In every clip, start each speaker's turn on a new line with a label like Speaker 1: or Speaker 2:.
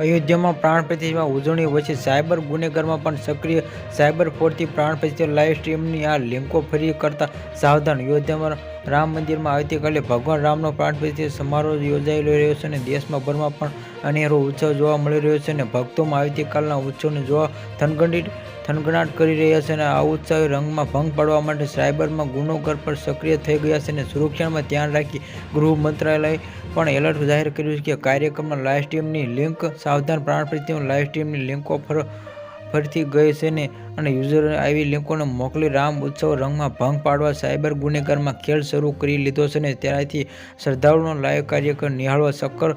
Speaker 1: અયોધ્યામાં પ્રાણ પ્રતિષ્ઠા ઉજવણી વચ્ચે સાયબર ગુનેગારમાં પણ સક્રિય સાયબર ફોડથી પ્રાણ પ્રતિષ્ઠા લાઇવ સ્ટ્રીમની આ લિંકો ફરી કરતા સાવધાન. અયોધ્યામાં રામ મંદિરમાં આવતીકાલે ભગવાન રામનો પ્રાણ પ્રતિષ્ઠા સમારોહ યોજાઈ રહ્યો છે અને દેશમાં ભરમાં પણ અનેરો ઉત્સવ જોવા મળી રહ્યો છે અને ભક્તોમાં આવતીકાલના ઉત્સવને જોવા થનગંડિત થનગનાટ કરી રહ્યા છે અને આ ઉત્સવે રંગમાં ભંગ પાડવા માટે સાયબરમાં ગુનેગાર પર સક્રિય થઈ ગયા છે અને સુરક્ષામાં ધ્યાન રાખી ગૃહ મંત્રાલય પણ એલર્ટ જાહેર કર્યું છે કે કાર્યક્રમના લાઇવ સ્ટ્રીમની લિંક, સાવધાન પ્રાણ પ્રતિષ્ઠા લાઈવ સ્ટ્રીમની લિંકો ફર ફરીથી ગઈ છે ને અને યુઝરોને આવી લિંકોને મોકલી રામ ઉત્સવ રંગમાં ભંગ પાડવા સાયબર ગુનેગારમાં ખેલ શરૂ કરી લીધો છે ને ત્યારથી શ્રદ્ધાળુઓનો લાઈવ કાર્યક્રમ નિહાળવા સક્કર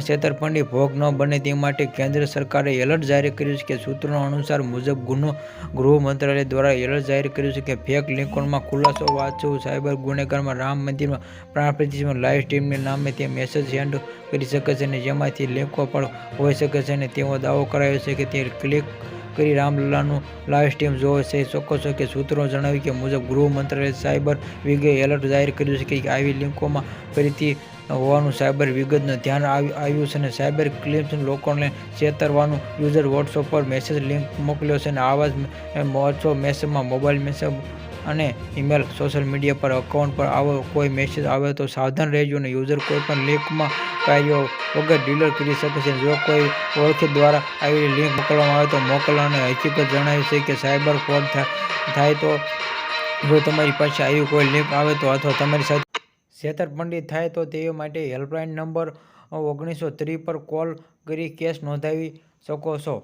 Speaker 1: છેતરપંડી ભોગ ન બને તે માટે કેન્દ્ર સરકારે એલર્ટ જાહેર કર્યું છે કે સૂત્રો અનુસાર મુજબ ગુનો ગૃહ મંત્રાલય દ્વારા એલર્ટ જાહેર કર્યું છે કે ફેક લિંકોમાં ખુલાસો વાંચવું સાયબર ગુનેગારમાં રામ મંદિરમાં પ્રાણ પ્રતિષ્ઠા લાઈવ સ્ટ્રીમને નામે તે મેસેજ સેન્ડ કરી શકે છે અને જેમાંથી લિંકો પણ હોઈ શકે છે અને તેવો દાવો કરાયો છે કે તે ક્લિક કરી રામલલાનું લાઈવ સ્ટ્રીમ જોવો છે. છો કે સૂત્રો જણાવ્યું કે મુજબ ગૃહ મંત્રાલય સાયબર વિગે એલર્ટ જાહેર કર્યું છે કે આવી લિંકોમાં ફરીથી હોવાનું સાયબર વિગતનું ધ્યાન આવ્યું છે અને સાયબર ક્લેમ્સ લોકોને છેતરવાનું યુઝર વોટ્સઅપ પર મેસેજ લિંક મોકલ્યો છે અને આવા જ વોટ્સઅપ મેસેજમાં મોબાઈલ મેસેજ અને ઈમેલ સોશિયલ મીડિયા પર અકાઉન્ટ પર આવો, કોઈ મેસેજ આવે તો સાવધાન રહેજો અને યુઝર કોઈ પણ લિંકમાં કાર્યો વગર ડીલર કરી શકે છે. જો કોઈ ઓળખી દ્વારા આવી લિંક મોકલવામાં આવે તો મોકલવાને હકીકત જણાવી છે કે સાયબર ફ્રોડ થાય તો, જો તમારી પાસે આવી કોઈ લિંક આવે તો અથવા તમારી સાથે છેતરપંડિત થાય તો તે માટે હેલ્પલાઇન નંબર ઓગણીસો ત્રીસ પર કોલ કરી કેસ નોંધાવી શકો છો.